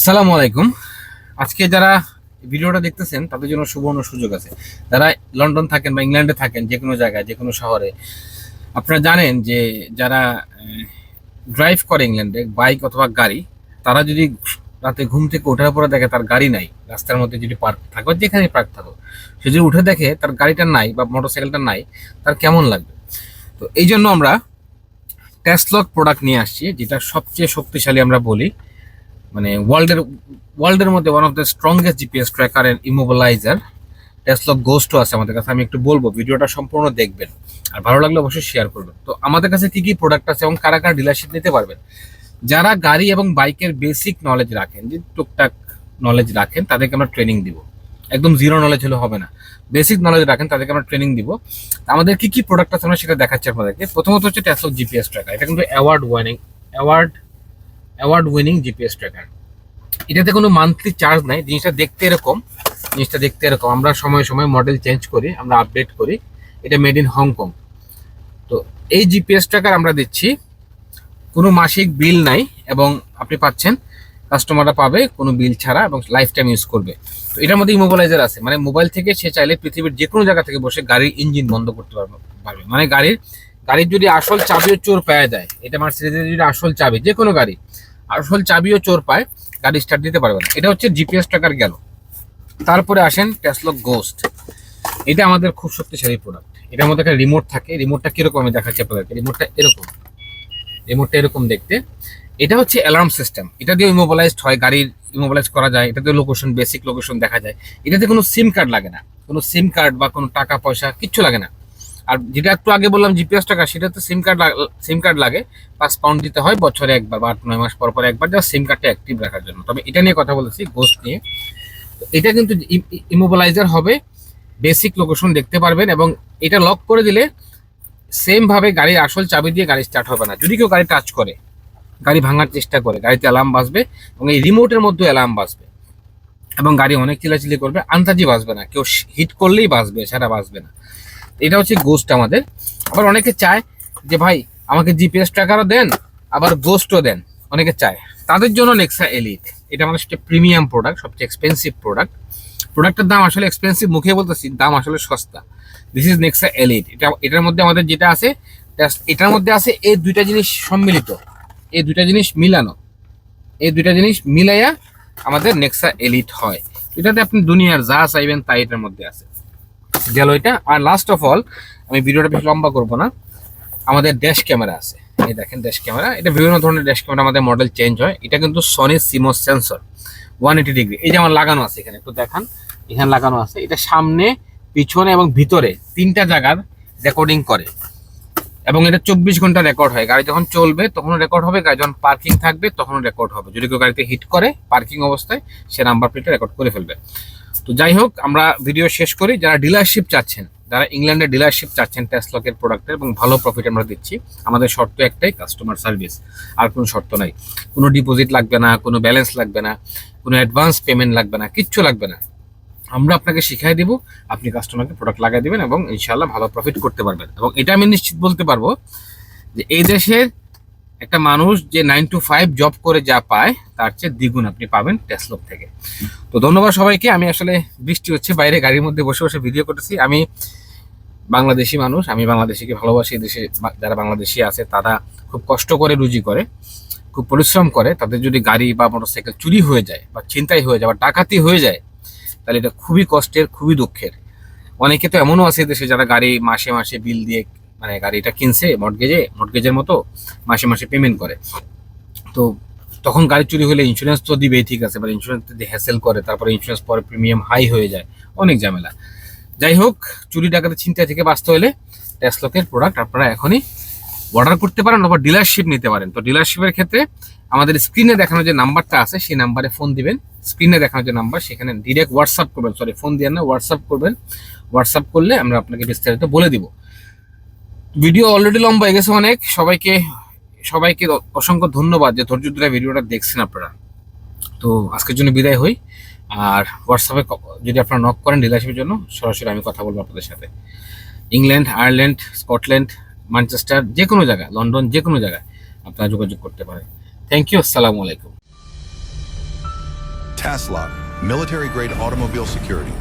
আসসালামু আলাইকুম। আজকে যারা ভিডিওটা দেখতেছেন, তাদের জন্য সুবর্ণ সুযোগ আছে। যারা লন্ডন থাকেন বা ইংল্যান্ডে থাকেন, যে কোনো জায়গায়, যে কোনো শহরে, আপনারা জানেন যে যারা ড্রাইভ করে ইংল্যান্ডে বাইক অথবা গাড়ি, তারা যদি রাতে ঘুম থেকে ওঠার পরে দেখে তার গাড়ি নাই, রাস্তার মধ্যে যদি পার্ক থাকে যেখানে পার্ক থাকুক, সে যদি উঠে দেখে তার গাড়িটা নাই বা মোটরসাইকেলটা নাই, তার কেমন লাগবে? তো এই জন্য আমরা ট্যাসলক প্রোডাক্ট নিয়ে আসছি, যেটা সবচেয়ে শক্তিশালী আমরা বলি। মানে ওয়ার্ল্ডের ওয়ার্ল্ডের মধ্যে one of the strongest GPS tracker and immobiliser টেসলক গোস্টও আছে আমাদের কাছে, আমি একটু বলব, ভিডিওটা সম্পূর্ণ দেখবেন। আর ভালো লাগলে অবশ্যই শেয়ার করবেন। তো আমাদের কাছে কি কি প্রোডাক্ট আছে এবং কারা কারা ডিলারশিপ নিতে পারবেন? যারা গাড়ি এবং বাইকের বেসিক নলেজ রাখেন, যে টুকটাক নলেজ রাখেন, তাদেরকে আমরা ট্রেনিং দিব। একদম জিরো নলেজ হলে হবে না। বেসিক নলেজ রাখেন, তাদেরকে আমরা ট্রেনিং দিব। আমাদের কি কি প্রোডাক্ট আছে আমরা সেটা দেখাচ্ছি আপনাদেরকে। প্রথমত হচ্ছে টেসলক জিপিএস ট্র্যাকার এটা কিন্তু award warning award award winning GPS tracker এটাতে কোনো মান্থলি চার্জ নাই, জিনিসটা দেখতে এরকম, জিনিসটা দেখতে এরকম। আমরা সময় সময় মডেল চেঞ্জ করি, আমরা আপডেট করি। এটা মেড ইন হংকং তো এই জিপিএস ট্র্যাকার আমরা দিচ্ছি। কোনো মাসিক বিল নাই এবং আপনি পাচ্ছেন কাস্টমাররা পাবে, কোনো বিল ছাড়া এবং লাইফ টাইম ইউজ করবে। তো এটার মধ্যে ইমোবিলাইজার আছে। মানে মোবাইল থেকে সে চাইলে পৃথিবীর যে কোনো জায়গা থেকে বসে গাড়ির ইঞ্জিন বন্ধ করতে পারবে মানে গাড়ির গাড়ির যদি আসল চাবিও চোর পাওয়া যায় এটা আমার সিরিজের যদি আসল চাবি যে কোনো গাড়ি আসল চাবিও চোর পায়, গাড়ি স্টার্ট দিতে পারবে না। এটা হচ্ছে জিপিএস ট্র্যাকার গেল। তারপরে আসেন ট্যাসলক গোস্ট এটা আমাদের খুব শক্তিশালী প্রোডাক্ট এটার মধ্যে একটা রিমোট থাকে। রিমোটটা কীরকম আমি দেখাচ্ছি আপনাদেরকে। রিমোটটা এরকম। রিমোটটা এরকম দেখতে। এটা হচ্ছে অ্যালার্ম সিস্টেম এটা দিয়ে ইমোবিলাইজড হয় গাড়ির ইমোবিলাইজ করা যায়। এটাতে লোকেশন বেসিক লোকেশন দেখা যায়। এটাতে কোনো সিম কার্ড লাগে না। কোনো সিম কার্ড বা কোনো টাকা পয়সা, কিচ্ছু লাগে না। আর যেটা একটু আগে বললাম জিপিএস টাকা, সেটাতে সিম কার্ড সিম কার্ড লাগে। পাঁচ পাউন্ড দিতে হয়, বছরে একবার বা নয় মাস পর পর একবার যা সিম কার্ডটা অ্যাক্টিভ রাখার জন্য। তবে এটা নিয়ে কথা বলেছি গোস্ট নিয়ে। এটা কিন্তু ইমোবিলাইজার হবে বেসিক লোকেশন দেখতে পারবেন এবং এটা লক করে দিলে সেম ভাবে গাড়ির আসল চাবি দিয়ে গাড়ি স্টার্ট হবে না। যদি কেউ গাড়ি টাচ করে, গাড়ি ভাঙার চেষ্টা করে, গাড়িতে অ্যালার্ম বাজবে এবং এই রিমোটের মধ্যে অ্যালার্ম বাজবে এবং গাড়ি অনেক চিলাচিলি করবে আন্তাজি বাজবে না। কেউ হিট করলেই বাজবে ছাড়া বাজবে না। এটা হচ্ছে গোস্ট আমাদের। আবার অনেকে চায় যে ভাই, আমাকে জিপিএস ট্র্যাকারও দেন, আবার গোস্টও দেন। অনেকে চায়। তাদের জন্য নেক্সা এলিট এটা আমাদের সবচেয়ে প্রিমিয়াম প্রোডাক্ট সবচেয়ে এক্সপেন্সিভ প্রোডাক্ট প্রোডাক্টের দাম আসলে এক্সপেন্সিভ মুখে বলতেছি, দাম আসলে সস্তা। দিস ইজ নেক্সা এলিট এটা, এটার মধ্যে আমাদের যেটা আছে এটার মধ্যে আছে এই দুইটা জিনিস সম্মিলিত। এই দুইটা জিনিস মিলানো। এই দুইটা জিনিস মিলাইয়া আমাদের নেক্সা এলিট হয়। এটাতে আপনি দুনিয়ার যা চাইবেন তাই এটার মধ্যে আছে। গেল এটা। আর লাস্ট অফ অল আমি ভিডিওটা বেশি লম্বা করব না। আমাদের ড্যাশ ক্যামেরা আছে। এই দেখেন ড্যাশ ক্যামেরা এটা বিভিন্ন ধরনের ড্যাশ ক্যামেরা আমাদের মডেল চেঞ্জ হয়। এটা কিন্তু Sony CMOS sensor one eighty degree এই যে আমার লাগানো আছে এখানে, একটু দেখান। এখানে লাগানো আছে। এটা সামনে, পিছনে এবং ভিতরে তিনটা জায়গার রেকর্ডিং করে। এবং এটা চব্বিশ ঘণ্টা রেকর্ড হয়। গাড়ি যখন চলবে তখন রেকর্ড হবে। গাড়ি যখন পার্কিং থাকবে তখন রেকর্ড হবে। যদি কেউ গাড়িতে হিট করে পার্কিং অবস্থায়, সে নাম্বার প্লেটে রেকর্ড করে ফেলবে। তো যাই হোক আমরা ভিডিও শেষ করি। যারা ডিলারশিপ চাচ্ছেন, যারা ইংল্যান্ডে ডিলারশিপ চাচ্ছেন টেসলকের প্রোডাক্টের এবং ভালো প্রফিট আমরা দিচ্ছি, আমাদের শর্ত একটাই কাস্টমার সার্ভিস আর কোনো শর্ত নাই। কোনো ডিপোজিট লাগবে না, কোনো ব্যালেন্স লাগবে না, কোনো অ্যাডভান্স পেমেন্ট লাগবে না, কিচ্ছু লাগবে না। আমরা আপনাকে শিখাই দিব, আপনি কাস্টমারকে প্রোডাক্ট লাগাই দেবেন এবং ইনশাল্লাহ ভালো প্রফিট করতে পারবেন। এবং এটা আমি নিশ্চিত বলতে পারব যে এই দেশের একটা মানুষ যে নাইন টু ফাইভ জব করে যা পায়, তার চেয়ে দ্বিগুণ আপনি পাবেন টেসলক থেকে। তো ধন্যবাদ সবাইকে, আমি আসলে বৃষ্টি হচ্ছে, বাইরে গাড়ির মধ্যে বসে বসে ভিডিও করতেছি। আমি বাংলাদেশি মানুষ, আমি বাংলাদেশিকে ভালোবাসি দেশে যারা বাংলাদেশি আছে, তারা খুব কষ্ট করে, রুজি করে, খুব পরিশ্রম করে। তাদের যদি গাড়ি বা মোটরসাইকেল চুরি হয়ে যায় বা ছিনতাই হয়ে যায় বা ডাকাতি হয়ে যায়, তাহলে এটা খুবই কষ্টের, খুবই দুঃখের। অনেকে তো এমনও আছে দেশে যারা গাড়ি মাসে মাসে বিল দিয়ে মানে গাড়িটা কিনছে মর্টগেজে মর্টগেজের মতো মাসে মাসে পেমেন্ট করে। তো তখন গাড়ি চুরি হলে ইন্স্যুরেন্স তো দিবেই, ঠিক আছে মানে ইন্স্যুরেন্স যদি হ্যাসেল করে, তারপরে ইন্স্যুরেন্স পরে প্রিমিয়াম হাই হয়ে যায়, অনেক ঝামেলা। যাই হোক, চুরি ডাকাতে চিন্তা থেকে বাঁচতে হলে টেসলকের প্রোডাক্ট আপনারা এখনই অর্ডার করতে পারেন অথবা ডিলারশিপ নিতে পারেন। তো ডিলারশিপের ক্ষেত্রে আমাদের স্ক্রিনে দেখানো যে নাম্বারটা আছে, সেই নাম্বারে ফোন দিবেন। স্ক্রিনে দেখানো যে নাম্বার সেখানে ডিরেক্ট হোয়াটসঅ্যাপ করবেন। সরি ফোন দিয়ে না হোয়াটসঅ্যাপ করবেন। হোয়াটসঅ্যাপ করলে আমরা আপনাকে বিস্তারিত বলে দিব। ভিডিও অলরেডি লম্বা হয়ে গেছে অনেক। সবাইকে সবাইকে অসংখ্য ধন্যবাদ যে ধৈর্য ধরে ভিডিওটা দেখছেন আপনারা। তো আজকের জন্য বিদায় হই। আর হোয়াটসঅ্যাপে যদি আপনারা নক করেন ডিলারশিপের জন্য সরাসরি আমি কথা বলব আপনাদের সাথে। ইংল্যান্ড আয়ারল্যান্ড স্কটল্যান্ড ম্যানচেস্টার যে কোনো জায়গায় লন্ডন যে কোনো জায়গায় আপনারা যোগাযোগ করতে পারেন। থ্যাংক ইউ আসসালামু আলাইকুম। TASLOck, military grade automobile security.